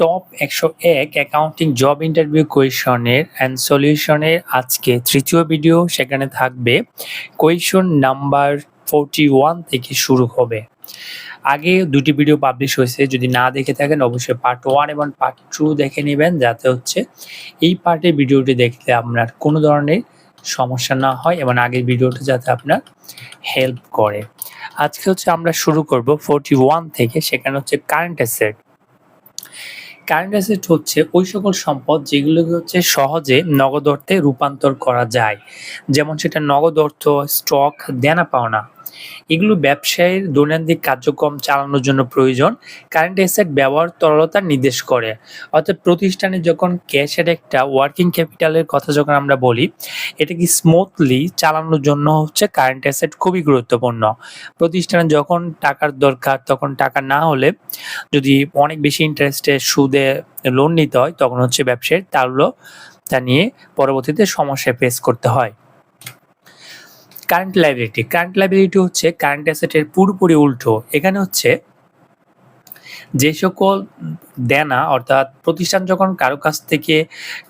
Top একশো এক accounting job interview কোয়েশনের অ্যান্ড সলিউশনের আজকে তৃতীয় ভিডিও সেখানে থাকবে। কোয়েশন নাম্বার ফোরটি ওয়ান থেকে শুরু হবে। আগে দুটি ভিডিও পাবলিশ হয়েছে, যদি না দেখে থাকেন অবশ্যই পার্ট ওয়ান এবং পার্ট টু দেখে নেবেন, যাতে হচ্ছে এই পার্টের ভিডিওটি দেখলে আপনার কোনো ধরনের সমস্যা না হয় এবং আগের ভিডিওটা যাতে আপনার হেল্প করে। আজকে হচ্ছে আমরা শুরু করব ফোরটি ওয়ান থেকে, সেখানে হচ্ছে কারেন্ট অ্যাসেট কারেন্ট অ্যাসেট হচ্ছে ওই সকল সম্পদ যেগুলোকে হচ্ছে সহজে নগদ অর্থে রূপান্তর করা যায়। যেমন সেটা নগদ অর্থ স্টক দেনা পাওনা এগুলো ব্যবসায়ের দৈনন্দিন কার্যক্রম চালানোর জন্য প্রয়োজন। কারেন্ট অ্যাসেট ব্যবহার তরলতা নির্দেশ করে। অর্থাৎ প্রতিষ্ঠানে যখন ক্যাশের একটা ওয়ার্কিং ক্যাপিটালের কথা যখন আমরা বলি, এটা কি স্মুথলি চালানোর জন্য হচ্ছে কারেন্ট অ্যাসেট খুবই গুরুত্বপূর্ণ। প্রতিষ্ঠানে যখন টাকার দরকার, তখন টাকা না হলে যদি অনেক বেশি ইন্টারেস্টে সুদে লোন নিতে হয়, তখন হচ্ছে ব্যবসায়ীর তারগুলো তা নিয়ে পরবর্তীতে সমস্যায় ফেস করতে হয়। কারেন্ট লাইবিলিটি কারেন্ট লাইবিলিটি হচ্ছে কারেন্ট অ্যাসেটের পুরোপুরি উল্টো। এখানে হচ্ছে যে সকল দেনা অর্থাৎ প্রতিষ্ঠান যখন কারও কাছ থেকে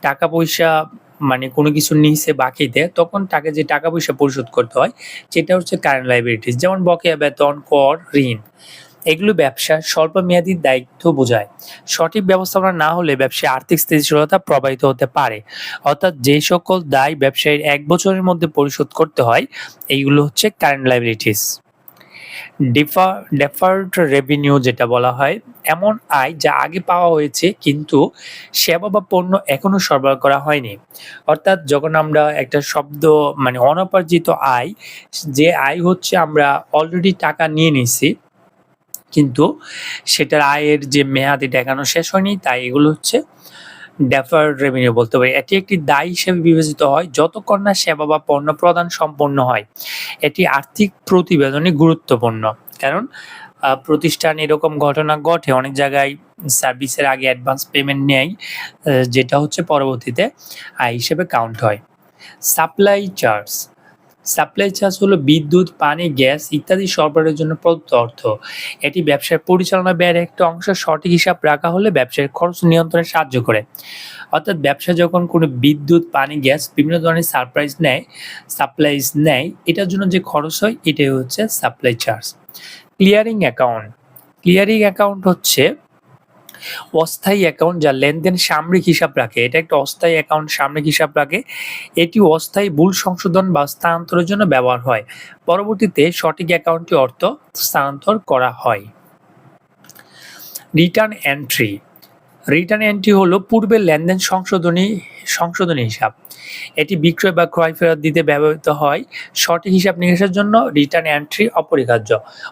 টাকা পয়সা মানে কোনো কিছু নিচে দেয়, তখন তাকে যে টাকা পয়সা পরিশোধ করতে হয়, সেটা হচ্ছে কারেন্ট লাইবিলিটিস যেমন বকেয়া বেতন, কর, ঋণ। এগুলো ব্যবসার স্বল্প মেয়াদী দায়িত্ব বোঝায়। সঠিক ব্যবস্থাপনা না হলে ব্যবসায় আর্থিক স্থিতিশীলতা প্রবাহিত হতে পারে। অর্থাৎ যে সকল দায় ব্যবসায়ীর এক বছরের মধ্যে পরিশোধ করতে হয়, এইগুলো হচ্ছে current liabilities defer deferred revenue যেটা বলা হয়, এমন আয় যা আগে পাওয়া হয়েছে কিন্তু সেবা বা পণ্য এখনও সরবরাহ করা হয়নি। অর্থাৎ যখন আমরা একটা শব্দ মানে অনপার্জিত আয়, যে আয় হচ্ছে আমরা অলরেডি টাকা নিয়ে নিছি কিন্তু সেটার আয়ের যে মেয়াদ এটা এখনও শেষ হয়নি, তাই এগুলো হচ্ছে ডেফার্ড রেভিনিউ বলতে পারি। এটি একটি দায় হিসেবে বিবেচিত হয় যতক্ষণ না সেবা বা পণ্য প্রদান সম্পন্ন হয়, এটি আর্থিক প্রতিবেদনে গুরুত্বপূর্ণ। কারণ প্রতিষ্ঠান এরকম ঘটনা ঘটে, অনেক জায়গায় সার্ভিসের আগে অ্যাডভান্স পেমেন্ট নেয় যেটা হচ্ছে পরবর্তীতে আয় হিসেবে কাউন্ট হয়। সাপ্লাই চার্জ সাপ্লাই চার্জ হলো বিদ্যুৎ, পানি, গ্যাস ইত্যাদি সরবরাহের জন্য প্রদত্ত অর্থ। এটি ব্যবসার পরিচালনা ব্যয়ের একটা অংশ সঠিক হিসাব রাখা হলে ব্যবসায়ের খরচ নিয়ন্ত্রণে সাহায্য করে। অর্থাৎ ব্যবসা যখন কোনো বিদ্যুৎ, পানি, গ্যাস বিভিন্ন ধরনের সারপ্রাইজ নেয়, সাপ্লাইজ নেয়, এটার জন্য যে খরচ হয়, এটাই হচ্ছে supply charge. Clearing account. Clearing account হচ্ছে অস্থায়ী অ্যাকাউন্ট যা লেনদেন সামরিক হিসাব রাখে, এটা একটা অস্থায়ী অ্যাকাউন্ট সামরিক হিসাব রাখে, এটি অস্থায়ী ভুল সংশোধন বা স্থানান্তরের জন্য ব্যবহার হয়। পরবর্তীতে সঠিক অ্যাকাউন্টটি অর্থ স্থানান্তর করা হয়। রিটার্ন এন্ট্রি রিটার্ন এন্ট্রি হলো পূর্বের লেনদেন সংশোধনী সংশোধনী হিসাব। এটি বিক্রয় বা ক্রয় ফেরত দিতে ব্যবহৃত হয়। সঠিক হিসাব নিকাশের জন্য রিটার্ন এন্ট্রি অপরিহার্য।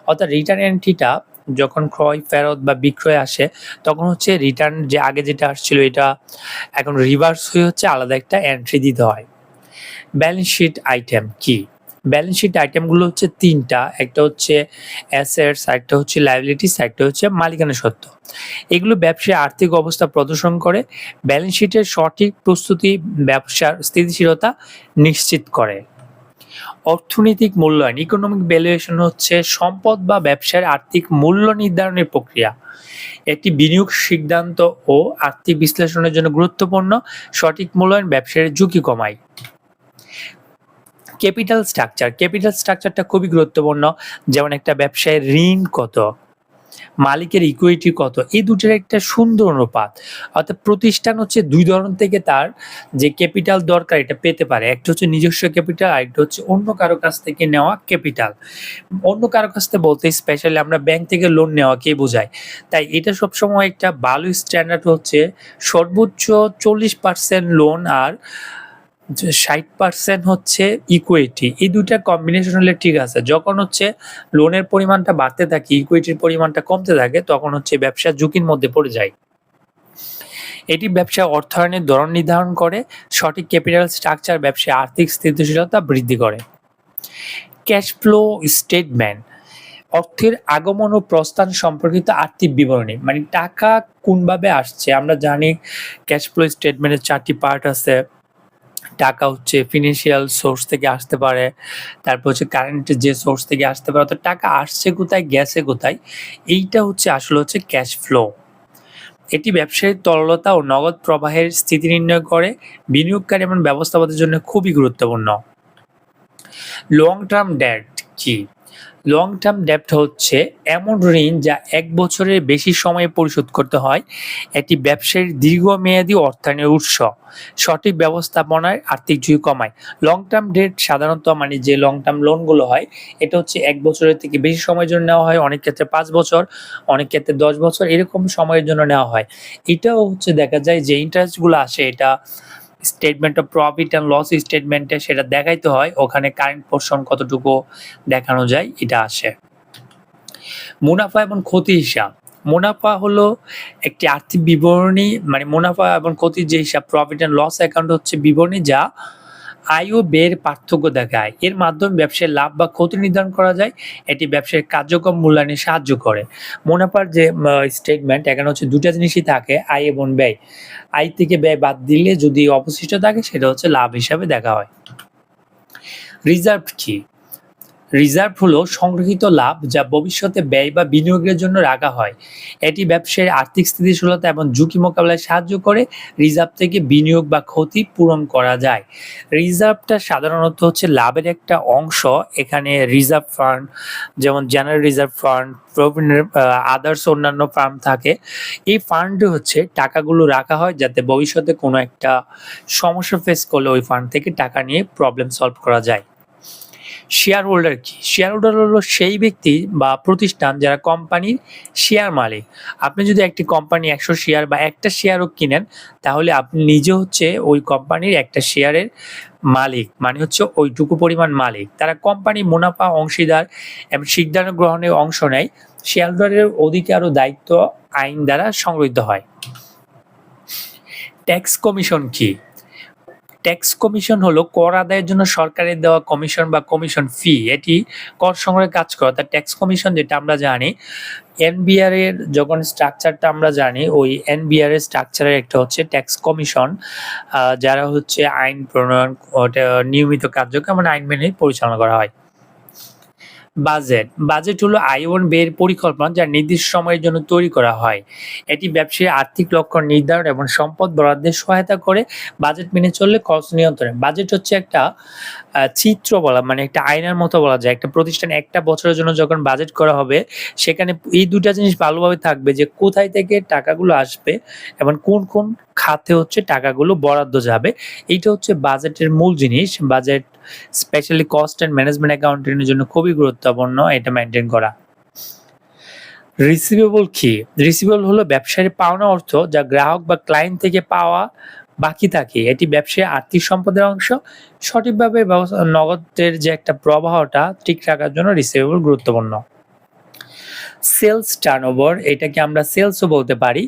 অর্থাৎ রিটার্ন এন্ট্রিটা যখন ক্রয়, ফেরত বা বিক্রয় আসে, তখন হচ্ছে রিটার্ন যে আগে যেটা আসছিল, এটা এখন রিভার্স হয়ে হচ্ছে আলাদা একটা এন্ট্রি দিতে হয়। ব্যালেন্স শিট আইটেম কি? ব্যালেন্স শিট আইটেমগুলো হচ্ছে তিনটা, একটা হচ্ছে অ্যাসেটস একটা হচ্ছে লাইবিলিটিস একটা হচ্ছে মালিকানা সত্ত্ব। এগুলো ব্যবসায় আর্থিক অবস্থা প্রদর্শন করে ব্যালেন্স শিটের সঠিক প্রস্তুতি, ব্যবসার স্থিতিশীলতা নিশ্চিত করে। অর্থনৈতিক মূল্যায়ন ইকোনমিক ভ্যালুয়েশন হচ্ছে সম্পদ বা ব্যবসার আর্থিক মূল্য নির্ধারণের প্রক্রিয়া। একটি বিনিয়োগ সিদ্ধান্ত ও আর্থিক বিশ্লেষণের জন্য গুরুত্বপূর্ণ, সঠিক মূল্যায়ন ব্যবসায়ের ঝুঁকি কমায়। ক্যাপিটাল স্ট্রাকচার ক্যাপিটাল স্ট্রাকচারটা খুবই গুরুত্বপূর্ণ, যেমন একটা ব্যবসায়ের ঋণ কত? মালিকের ইকুইটি কত? এই দুটোর একটা সুন্দর অনুপাত। অর্থাৎ প্রতিষ্ঠান হচ্ছে দুই ধরন থেকে তার যে ক্যাপিটাল দরকার এটা পেতে পারে। একটা হচ্ছে নিজস্ব ক্যাপিটাল আর একটা হচ্ছে অন্য কারও কাছ থেকে নেওয়া ক্যাপিটাল অন্য কারও কাছ থেকে বলতে স্পেশালি আমরা ব্যাংক থেকে লোন নেওয়াকে বোঝাই। তাই এটা সবসময় একটা ভালো স্ট্যান্ডার্ড হচ্ছে সর্বোচ্চ চল্লিশ পার্সেন্ট লোন আর ষাট পার্সেন্ট হচ্ছে ইকুইটি এই দুইটা কম্বিনেশন হলে ঠিক আছে। যখন হচ্ছে লোনের পরিমাণটা বাড়তে থাকে ইকুইটির পরিমাণটা কমতে থাকে, তখন হচ্ছে ব্যবসা ঝুঁকির মধ্যে পড়ে যায়। এটি ব্যবসা অর্থায়নের ধরন নির্ধারণ করে, সঠিক ক্যাপিটাল স্ট্রাকচার ব্যবসায় আর্থিক স্থিতিশীলতা বৃদ্ধি করে। ক্যাশ ফ্লো স্টেটমেন্ট অর্থের আগমন ও প্রস্থান সম্পর্কিত আর্থিক বিবরণী। মানে টাকা কোনভাবে আসছে, আমরা জানি ক্যাশ ফ্লো স্টেটমেন্টের চারটি পার্ট আছে। টাকা হচ্ছে ফিনান্সিয়াল সোর্স থেকে আসতে পারে, তারপর হচ্ছে কারেন্ট যে সোর্স থেকে আসতে পারে, অর্থাৎ টাকা আসছে কোথায়, গেছে কোথায়, এইটা হচ্ছে আসলে হচ্ছে ক্যাশ ফ্লো এটি ব্যবসায়ীর তরলতা ও নগদ প্রবাহের স্থিতি নির্ণয় করে, বিনিয়োগকারী এবং ব্যবস্থাপনার জন্য খুবই গুরুত্বপূর্ণ। লং টার্ম ডেট কি? লং টার্ম ডেপ্ট হচ্ছে এমন ঋণ যা এক বছরের বেশি সময়ে পরিশোধ করতে হয়। এটি ব্যবসায়ীর দীর্ঘমেয়াদী অর্থায়নের উৎস। সঠিক ব্যবস্থাপনায় আর্থিক ঝুঁকি কমায়। লং টার্ম ডেট সাধারণত মানে যে লং টার্ম লোনগুলো হয়, এটা হচ্ছে এক বছরের থেকে বেশি সময়ের জন্য নেওয়া হয়, অনেক ক্ষেত্রে পাঁচ বছর, অনেক ক্ষেত্রে দশ বছর, এরকম সময়ের জন্য নেওয়া হয়। এটাও হচ্ছে দেখা যায় যে ইন্টারেস্টগুলো আসে, এটা statement of profit and loss স্টেটমেন্টে সেটা দেখাইতে হয়। ওখানে কারেন্ট পোর্শন কতটুকু দেখানো যায়, এটা আসে। মুনাফা এবং ক্ষতি হিসাব। মুনাফা হলো একটি আর্থিক বিবরণী মানে মুনাফা এবং ক্ষতির যে হিসাব প্রফিট অ্যান্ড লস অ্যাকাউন্ট হচ্ছে বিবরণী যা আয় ও ব্যয়ের পার্থক্য দেখায়। এর মাধ্যমে ব্যবসায় লাভ বা ক্ষতি নির্ধারণ করা যায়। এটি ব্যবসায় কার্যক্রম মূল্যায়নে সাহায্য করে। মুনাফার যে স্টেটমেন্ট এখানে হচ্ছে দুটা জিনিসই থাকে, আয় এবং ব্যয়। আয় থেকে ব্যয় বাদ দিলে যদি অবশিষ্ট থাকে, সেটা হচ্ছে লাভ হিসাবে দেখা হয়। রিজার্ভ কি? রিজার্ভ হলো সংগৃহীত লাভ যা ভবিষ্যতে ব্যয় বা বিনিয়োগের জন্য রাখা হয়। এটি ব্যবসায়ের আর্থিক স্থিতিশীলতা এবং ঝুঁকি মোকাবেলায় সাহায্য করে, রিজার্ভ থেকে বিনিয়োগ বা ক্ষতি পূরণ করা যায়। রিজার্ভটা সাধারণত হচ্ছে লাভের একটা অংশ। এখানে রিজার্ভ ফান্ড, যেমন জেনারেল রিজার্ভ ফান্ড আদার্স অন্যান্য ফার্ম থাকে। এই ফান্ড হচ্ছে টাকাগুলো রাখা হয় যাতে ভবিষ্যতে কোনো একটা সমস্যা ফেস করলে ওই ফান্ড থেকে টাকা নিয়ে প্রবলেম সলভ করা যায়। শেয়ার হোল্ডার কি? শেয়ার হোল্ডার হলো সেই ব্যক্তি বা প্রতিষ্ঠান, যারা কোম্পানির শেয়ার মালিক। আপনি যদি একটি কোম্পানি একশো শেয়ার বা একটা শেয়ারও কিনেন, তাহলে আপনি নিজে হচ্ছে ওই কোম্পানির একটা শেয়ারের মালিক মানে হচ্ছে ওইটুকু পরিমাণ মালিক। তারা কোম্পানি মুনাফা, অংশীদার এবং সিদ্ধান্ত গ্রহণে অংশ নেয়। শেয়ার হোল্ডারের অধিকার ও দায়িত্ব আইন দ্বারা সংগঠিত হয়। ট্যাক্স কমিশন কি? ট্যাক্স কমিশন হলো কর আদায়ের জন্য সরকারের দেওয়া কমিশন বা কমিশন ফি এটি কর সংগ্রহে কাজ করে, অর্থাৎ ট্যাক্স কমিশন যেটা আমরা জানি এনবিআর এর যখন স্ট্রাকচারটা আমরা জানি, ওই এনবিআর এর স্ট্রাকচারের একটা হচ্ছে ট্যাক্স কমিশন যারা হচ্ছে আইন প্রণয়ন নিয়মিত কার্যক্রম আইন মেনে পরিচালনা করা হয়। বাজেট বাজেট হলো আয় এবং ব্যয়ের পরিকল্পনা যা নির্দিষ্ট সময়ের জন্য তৈরি করা হয়। এটি ব্যবসায়ী আর্থিক লক্ষ্য নির্ধারণ এবং সম্পদ বরাদ্দের সহায়তা করে বাজেট মেনে চললে খরচ নিয়ন্ত্রণে। বাজেট হচ্ছে একটা চিত্র বলা মানে একটা আয়নার মতো বলা যায়। একটা প্রতিষ্ঠান একটা বছরের জন্য যখন বাজেট করা হবে, সেখানে এই দুটা জিনিস ভালোভাবে থাকবে যে কোথায় থেকে টাকাগুলো আসবে এবং কোন কোন খাতে হচ্ছে টাকাগুলো বরাদ্দ যাবে। এইটা হচ্ছে বাজেটের মূল জিনিস। Budget specially cost and management অ্যাকাউন্টিংয়ের জন্য খুবই গুরুত্বপূর্ণ এটা মেনটেন করা। রিসিভেবল কি? রিসিভেবল হলো ব্যবসায়ীর পাওনা অর্থ যা গ্রাহক বা ক্লায়েন্ট থেকে পাওয়া বাকি থাকে। এটি ব্যবসায় আর্থিক সম্পদের অংশ। সঠিকভাবে নগদের যে একটা প্রবাহটা ঠিক রাখার জন্য রিসিভেবল গুরুত্বপূর্ণ। সেলস টার্নওভার, এটাকে আমরা সেলসও বলতে পারি।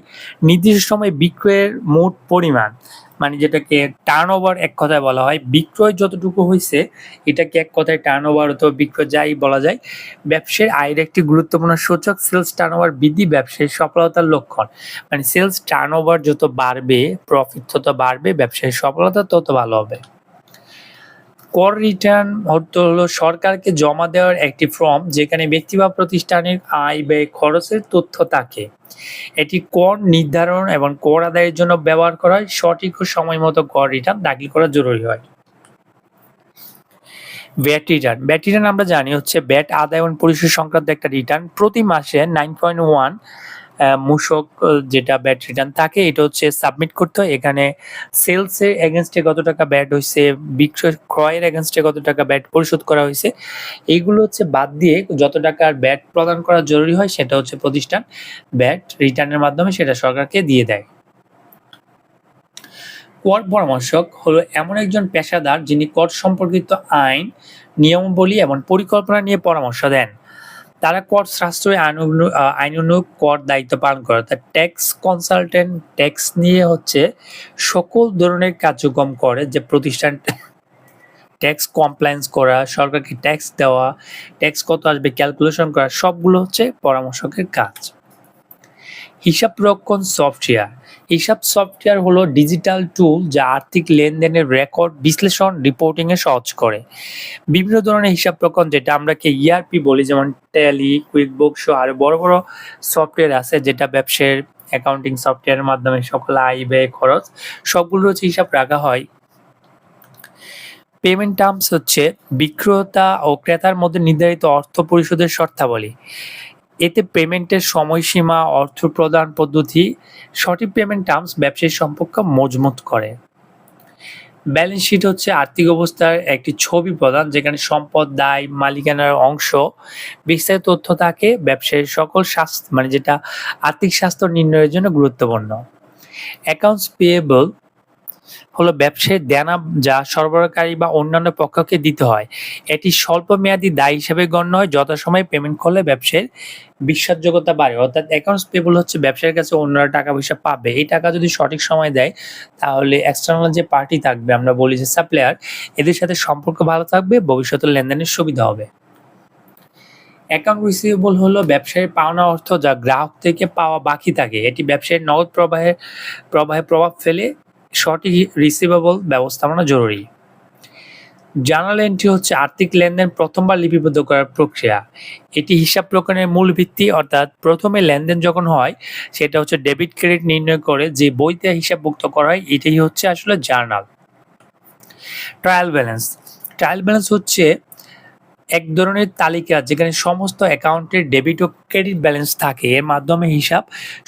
নির্দিষ্ট সময় বিক্রয়ের মোট পরিমাণ মানে যেটাকে টার্ন ওভার এক কথায় বলা হয়, বিক্রয় যতটুকু হয়েছে এটাকে এক কথায় টার্ন ওভার অথবা বিক্রয় যাই বলা যায়, ব্যবসায়ের আয়ের একটি গুরুত্বপূর্ণ সূচক সেলস টার্ন ওভার বৃদ্ধি, ব্যবসায়ের সফলতার লক্ষণ। মানে সেলস টার্ন ওভার যত বাড়বে প্রফিট তত বাড়বে, ব্যবসায়ের সফলতা তত ভালো হবে। কর রিটার্ন হতে হলো সরকারকে জমা দেওয়ার একটি ফর্ম যেখানে ব্যক্তি বা প্রতিষ্ঠানের আয় ব্যয় খরচের তথ্য থাকে। এটি কর নির্ধারণ এবং কর আদায়ের জন্য ব্যবহার করা হয়। সঠিক ও সময় মতো কর রিটার্ন দাখিল করা জরুরি হয়। ব্যাট রিটার্ন ব্যাট রিটার্ন আমরা জানি হচ্ছে ব্যাট আদায় এবং পরিশোধ সংক্রান্ত একটা রিটার্ন প্রতি মাসে নাইন পয়েন্ট ওয়ান মূসক যেটা ব্যাট রিটার্ন থাকে এটা হচ্ছে সাবমিট করতে হয়। এখানে সেলসের এগেনস্টে কত টাকা ব্যাট হয়েছে বিক্রয় ক্রয়ের এগেনস্টে কত টাকা ব্যাট পরিশোধ করা হয়েছে এইগুলো হচ্ছে বাদ দিয়ে যত টাকার ব্যাট প্রদান করা জরুরি হয়, সেটা হচ্ছে প্রতিষ্ঠান। ব্যাট রিটার্নের মাধ্যমে সেটা সরকারকে দিয়ে দেয়। কর পরামর্শক হলো এমন একজন পেশাদার যিনি কর সম্পর্কিত আইন, নিয়মাবলী এবং পরিকল্পনা নিয়ে পরামর্শ দেন। তারা কর সাশ্রয় আইন অনুরূপ কর দায়িত্ব পালন করে। তা ট্যাক্স কনসালটেন্ট, ট্যাক্স নিয়ে হচ্ছে সকল ধরনের কার্যক্রম করে যে প্রতিষ্ঠান ট্যাক্স কমপ্লায়েন্স করা, সরকারকে ট্যাক্স দেওয়া, ট্যাক্স কত আসবে, ক্যালকুলেশন করা, সবগুলো হচ্ছে পরামর্শকের কাজ। হিসাব রক্ষণ সফটওয়্যার। হিসাব সফটওয়্যার হলো ডিজিটাল টুল যা আর্থিক লেনদেনের রেকর্ড বিশ্লেষণ রিপোর্টিং এ সহজ করে। বিভিন্ন ধরনের হিসাব রক্ষণ যেটা আমরা কে ইআরপি বলি, যেমন ট্যালি কুইক বুকশো আর বড় বড় সফটওয়্যার আছে, যেটা ব্যবসায়ের অ্যাকাউন্টিং সফটওয়্যারের মাধ্যমে সকল আয়, ব্যয়, খরচ, সবগুলো হচ্ছে হিসাব রাখা হয়। পেমেন্ট টার্মস হচ্ছে বিক্রেতা ও ক্রেতার মধ্যে নির্ধারিত অর্থ পরিশোধের শর্তাবলী। এতে পেমেন্টের সময়সীমা, অর্থ প্রদান পদ্ধতি, সঠিক পেমেন্ট টার্মস, ব্যবসায়ী সম্পর্ক মজবুত করে। ব্যালেন্স শিট হচ্ছে আর্থিক অবস্থার একটি ছবি প্রদান, যেখানে সম্পদ, দায়, মালিকানার অংশ, বিস্তারিত তথ্য থাকে, ব্যবসায়ীর সকল স্বাস্থ্য মানে যেটা আর্থিক স্বাস্থ্য নির্ণয়ের জন্য গুরুত্বপূর্ণ। অ্যাকাউন্টস পেয়েবল হলো ব্যবসায়ীর দেনা যা সরবরাহকারী বা অন্যান্য পক্ষকে দিতে হয়, এটি স্বল্প মেয়াদী দায় হিসেবে গণ্য হয়, যথাসময়ে পেমেন্ট করলে ব্যবসায়ের বিশ্বাসযোগ্যতা বাড়ে। অর্থাৎ অ্যাকাউন্টস পেবল হচ্ছে ব্যবসায়ীর কাছে অন্যরা টাকা পয়সা পাবে। এই টাকা যদি সঠিক সময় দেয়, তাহলে এক্সটার্নাল যে পার্টি থাকবে, আমরা বলি যে সাপ্লায়ার এদের সাথে সম্পর্ক ভালো থাকবে ভবিষ্যতে লেনদেনের সুবিধা হবে। অ্যাকাউন্ট রিসিভেবল হলো ব্যবসায়ীর পাওনা অর্থ যা গ্রাহক থেকে পাওয়া বাকি থাকে। এটি ব্যবসায়ীর নগদ প্রবাহের প্রবাহে প্রভাব ফেলে সঠিক রিসিভেবল ব্যবস্থাপনা জরুরি। জার্নাল এন্ট্রি হচ্ছে আর্থিক লেনদেন প্রথমবার লিপিবদ্ধ করার প্রক্রিয়া। এটি হিসাব প্রকারের মূল ভিত্তি, অর্থাৎ প্রথমে লেনদেন যখন হয়, সেটা হচ্ছে ডেবিট ক্রেডিট নির্ণয় করে যে বইতে হিসাবভুক্ত করা হয়, এটাই হচ্ছে আসলে journal trial balance trial balance হচ্ছে এক ধরনের তালিকা যেখানে সমস্ত অ্যাকাউন্টের ডেবিট ও ক্রেডিট ব্যালেন্স থাকে। এর মাধ্যমে হিসাব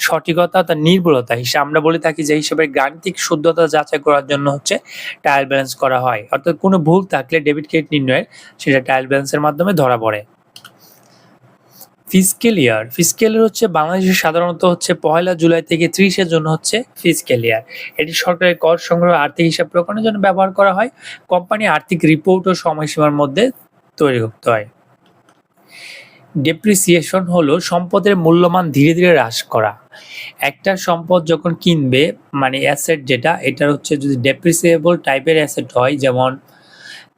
সঠিকতা, তার নির্ভুলতা হিসাব আমরা বলে থাকি যে হিসাবের গাণিতিক শুদ্ধতা যাচাই করার জন্য হচ্ছে ট্রায়াল ব্যালেন্স করা হয়। অর্থাৎ কোনো ভুল থাকলে ডেবিট ক্রেডিট নির্ণয়ের সেটা ট্রায়াল ব্যালেন্সের মাধ্যমে ধরা পড়ে। ফিসকেল ইয়ার ফিসকেল হচ্ছে বাংলাদেশে সাধারণত হচ্ছে পয়লা জুলাই থেকে ত্রিশের জন্য হচ্ছে ফিসকেল ইয়ার এটি সরকারের কর সংগ্রহ আর্থিক হিসাব প্রকরণের জন্য ব্যবহার করা হয়। কোম্পানি আর্থিক রিপোর্ট ও সময়সীমার মধ্যে তৈরি করতে হয়। ডেপ্রিসিয়েশন হলো সম্পদের মূল্যমান ধীরে ধীরে হ্রাস করা। একটা সম্পদ যখন কিনবে মানে অ্যাসেট যেটা এটা হচ্ছে যদি ডেপ্রিসিয়েবল টাইপের অ্যাসেট হয়, যেমন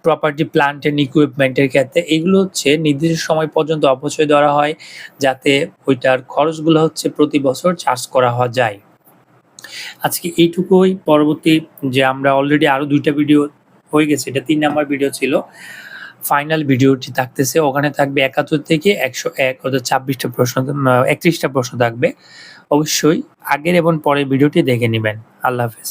প্রপার্টি প্লান্ট অ্যান্ড ইকুইপমেন্টের ক্ষেত্রে, এগুলো হচ্ছে নির্দিষ্ট সময় পর্যন্ত অপচয় ধরা হয়, যাতে ওইটার খরচগুলো হচ্ছে প্রতি বছর চার্জ করা যায়। আজকে এইটুকুই, পরবর্তী যে আমরা অলরেডি আরও দুইটা ভিডিও হয়ে গেছে, এটা তিন নাম্বার ভিডিও ছিল। ফাইনাল ভিডিওটি থাকতেছে, ওখানে থাকবে একাত্তর থেকে একশো এক, অর্থাৎ ছাব্বিশটা প্রশ্ন একত্রিশটা প্রশ্ন থাকবে। অবশ্যই আগের এবং পরের ভিডিওটি দেখে নেবেন। আল্লাহ হাফেজ।